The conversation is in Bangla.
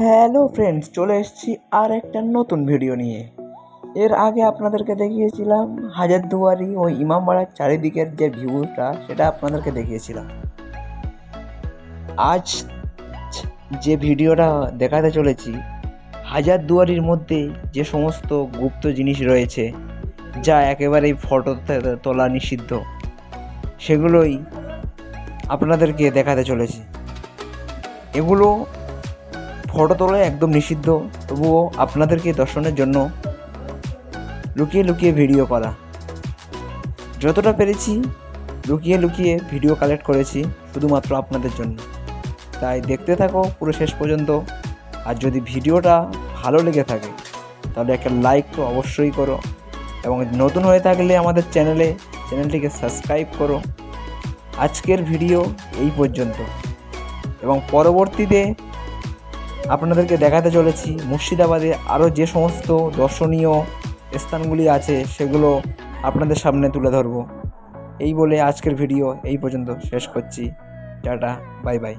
হ্যালো ফ্রেন্ডস, চলে এসেছি আর একটা নতুন ভিডিও নিয়ে। এর আগে আপনাদেরকে দেখিয়েছিলাম হাজারদুয়ারি ও ইমামবাড়ার চারিদিকের যে ভিউটা সেটা আপনাদেরকে দেখিয়েছিলাম। আজ যে ভিডিওটা দেখাতে চলেছি, হাজারদুয়ারির মধ্যে যে সমস্ত গুপ্ত জিনিস রয়েছে, যা একেবারেই ফটো তোলা নিষিদ্ধ, সেগুলোই আপনাদেরকে দেখাতে চলেছি। এগুলো ফটো তোলা একদম নিষিদ্ধ। তবুও আপনাদেরকে দর্শনের জন্য লুকিয়ে লুকিয়ে ভিডিও করা। যতটা পেরেছি লুকিয়ে লুকিয়ে ভিডিও কালেক্ট করেছি শুধুমাত্র আপনাদের জন্য। তাই দেখতে থাকো পুরো শেষ পর্যন্ত। আর যদি ভিডিওটা ভালো লেগে থাকে, তাহলে একটা লাইক তো অবশ্যই করো। এবং নতুন হয়ে থাকলে আমাদের চ্যানেলে, চ্যানেলটিকে সাবস্ক্রাইব করো। আজকের ভিডিও এই পর্যন্ত। এবং পরবর্তীতে আপনাদেরকে দেখাতে চলেছি মুর্শিদাবাদে আরও যে সমস্ত দর্শনীয় স্থানগুলি আছে সেগুলো আপনাদের সামনে তুলে ধরব। এই বলে আজকের ভিডিও এই পর্যন্ত। শেষ করছি। Tata, bye bye.